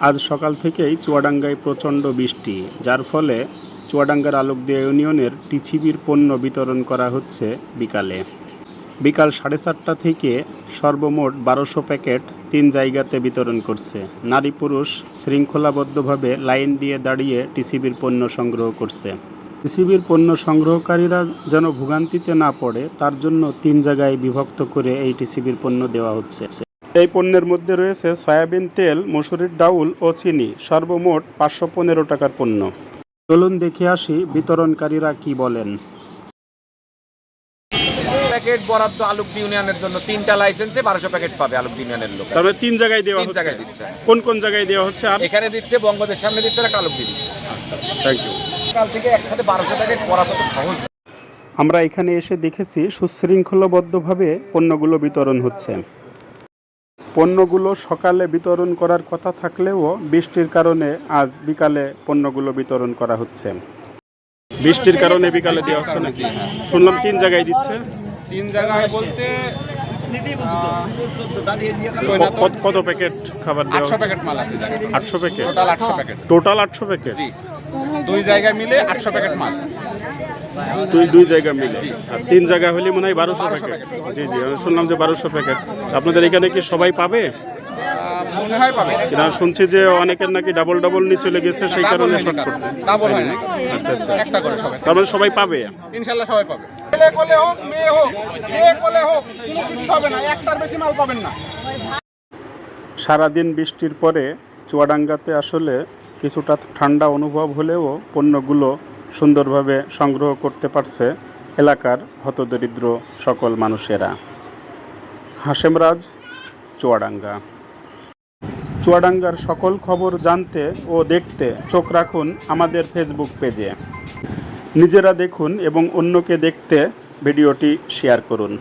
আজ সকাল থেকেই চুয়াডাঙ্গায় প্রচণ্ড বৃষ্টি, যার ফলে চুয়াডাঙ্গার আলোক আলোকদিয়া ইউনিয়নের টিচিবির পণ্য বিতরণ করা হচ্ছে বিকালে। বিকাল সাড়ে চারটা থেকে সর্বমোট বারোশো প্যাকেট তিন জায়গাতে বিতরণ করছে। নারী পুরুষ শৃঙ্খলাবদ্ধভাবে লাইন দিয়ে দাঁড়িয়ে টিসিবির পণ্য সংগ্রহ করছে। টিসিবির পণ্য সংগ্রহকারীরা যেন ভোগান্তিতে না পড়ে, তার জন্য তিন জায়গায় বিভক্ত করে এই টিসিবির পণ্য দেওয়া হচ্ছে। এই পণ্যের মধ্যে রয়েছে সয়াবিন তেল মসুরির ডাউল ও চিনি সর্বমোট পাঁচশো পনেরো টাকার পণ্য। চলুন দেখে আসি বিতরণকারীরা কি বলেন। প্যাকেট বরাদ্দ আলুকদি ইউনিয়নের জন্য তিনটা লাইসেন্সে বারোশো প্যাকেট পাবে আলুকদি ইউনিয়নের লোক। তবে তিন জায়গায় দেওয়া তিন জায়গায় দিচ্ছে। কোন কোন জায়গায় দেওয়া হচ্ছে আর? এখানে দিচ্ছে বঙ্গদের সামনে দিচ্ছে একটা আলুকদি দিচ্ছে। থ্যাংক ইউ কাল থেকে একসাথে বারোশো প্যাকেট বরাদ্দ সহজ। আমরা এখানে এসে দেখেছি সুশৃঙ্খলবদ্ধভাবে পণ্যগুলো বিতরণ হচ্ছে। পণ্যগুলো সকালে বিতরণ করার কথা থাকলেও বৃষ্টির কারণে আজ বিকালে পণ্যগুলো বিতরণ করা হচ্ছে। বৃষ্টির কারণে বিকালে দেওয়া হচ্ছে নাকি? শুনলাম তিন জায়গায় দিচ্ছে। তিন জায়গায় বলতে কত- প্যাকেট খাবার দেওয়া প্যাকেট মাল আছে আটশো প্যাকেট? টোটাল আটশো প্যাকেট। টোটাল আটশো প্যাকেট? দুই জায়গায় মিলে আটশো প্যাকেট মাল। দুই দুই জায়গা মিলে। আর তিন জায়গা হলে মনে হয় বারোশো প্যাকেট। জি জি আমি শুনলাম যে বারোশো প্যাকেট। আপনাদের এখানে কি সবাই পাবে? মনে হয় পাবে শুনছি যে অনেকের নাকি ডাবল ডাবল নিয়ে চলে গেছে সেই কারণে শর্ট করতে। ডাবল হয় না আচ্ছা আচ্ছা। একটা করে সবাই। তার মানে সবাই পাবে? ইনশাল্লাহ সবাই পাবে। ছেলে কোলে হোক মেয়ে হোক যে কোলে হোক কোনো কিছু হবে না। একটার বেশি মাল পাবেন না। সারাদিন বৃষ্টির পরে চুয়াডাঙ্গাতে আসলে কিছুটা ঠান্ডা অনুভব হলেও পণ্যগুলো সুন্দরভাবে সংগ্রহ করতে পারছে এলাকার হতদরিদ্র সকল মানুষেরা। হাসেমরাজ চুয়াডাঙ্গা। চুয়াডাঙ্গার সকল খবর জানতে ও দেখতে চোখ রাখুন আমাদের ফেসবুক পেজে। নিজেরা দেখুন এবং অন্যকে দেখতে ভিডিওটি শেয়ার করুন।